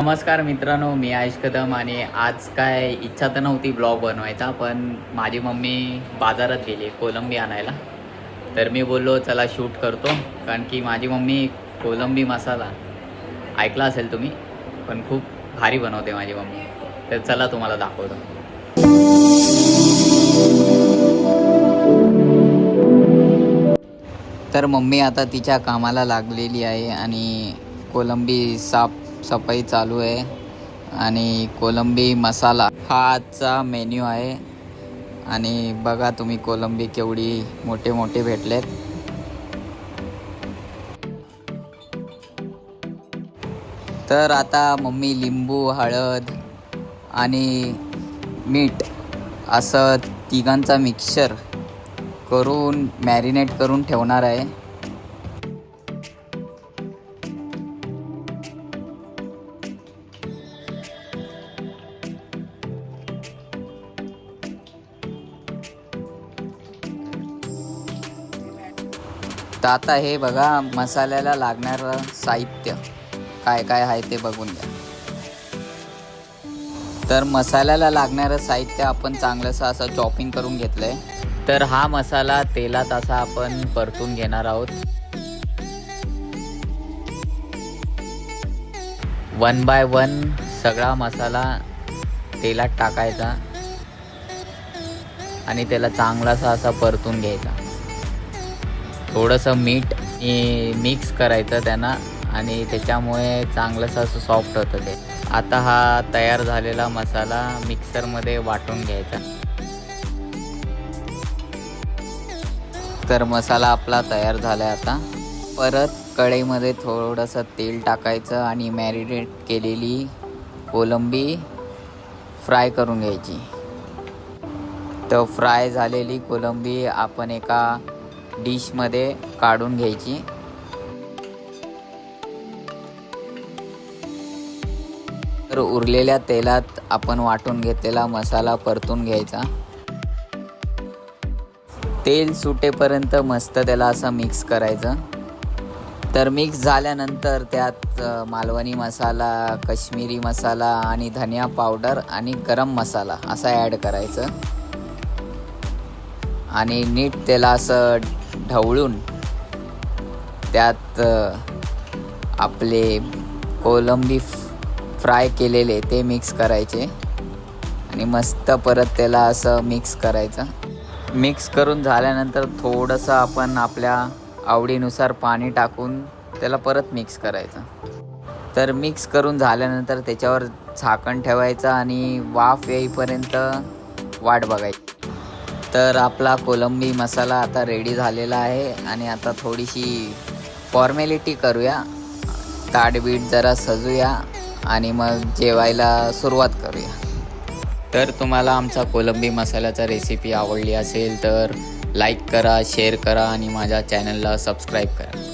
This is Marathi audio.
नमस्कार मित्रांनो मी आयुष कदम आणि आज काय इच्छा तर नव्हती ब्लॉग बनवायचा पण माझी मम्मी बाजारात गेली कोलंबी आणायला. तर मी बोललो चला शूट करतो. कारण की माझी मम्मी कोलंबी मसाला ऐकला असेल तुम्ही पण खूप भारी बनवते माझी मम्मी. तर चला तुम्हाला दाखवतो. तर मम्मी आता तिच्या कामाला लागलेली आहे आणि कोलंबी साफ सफाई चालू आहे. आणि कोलंबी मसाला हा आजचा मेन्यू आहे. आणि बघा तुम्ही कोलंबी केवढी मोठे मोठे भेटलेत. तर आता मम्मी लिंबू हळद आणि मीठ असं तिघांचा मिक्सर करून मॅरिनेट करून ठेवणार आहे. तर आता हे बघा मसाल्याला लागणारं साहित्य. काय काय आहे ते बघून घ्या. तर मसाल्याला लागणारं साहित्य आपण चांगलंसं असं चॉपिंग करून घेतलंय. तर हा मसाला तेलात असा आपण परतून घेणार आहोत. वन बाय वन सगळा मसाला तेलात टाकायचा आणि त्याला चांगलासा असा परतून घ्यायचा. थोडंसं मीठ मिक्स करायचं त्यांना आणि त्याच्यामुळे चांगलंसं असं सॉफ्ट होतं ते. आता हा तयार झालेला मसाला मिक्सरमध्ये वाटून घ्यायचा. तर मसाला आपला तयार झाला आहे आता. परत कढईमध्ये थोडंसं तेल टाकायचं आणि मॅरिनेट केलेली कोलंबी फ्राय करून घ्यायची. तर फ्राय झालेली कोलंबी आपण एका डिशमध्ये काढून घ्यायची. तर उरलेल्या तेलात आपण वाटून घेतलेला मसाला परतून घ्यायचा. तेल सुटेपर्यंत मस्त त्याला असं मिक्स करायचं. तर मिक्स झाल्यानंतर त्यात मालवणी मसाला कश्मीरी मसाला आणि धनिया पावडर आणि गरम मसाला असा ॲड करायचं. आणि नीट त्याला असं ढवळून त्यात आपले कोलंबी फ्राय केलेले ते मिक्स करायचे. आणि मस्त परत त्याला असं मिक्स करायचं. मिक्स करून झाल्यानंतर थोडंसं आपण आपल्या आवडीनुसार पाणी टाकून त्याला परत मिक्स करायचं. तर मिक्स करून झाल्यानंतर त्याच्यावर झाकण ठेवायचं आणि वाफ येईपर्यंत वाट बघायची. तर आपला कोलंबी मसाला आता रेडी झालेला आहे आणि आता थोडीशी फॉर्मॅलिटी करूया. ताटबीट जरा सजूया आणि मग जेवायला सुरुवात करूया. तर तुम्हाला आमचा कोलंबी मसाल्याचा रेसिपी आवडली असेल तर लाईक करा शेअर करा आणि माझ्या चॅनलला सबस्क्राईब करा.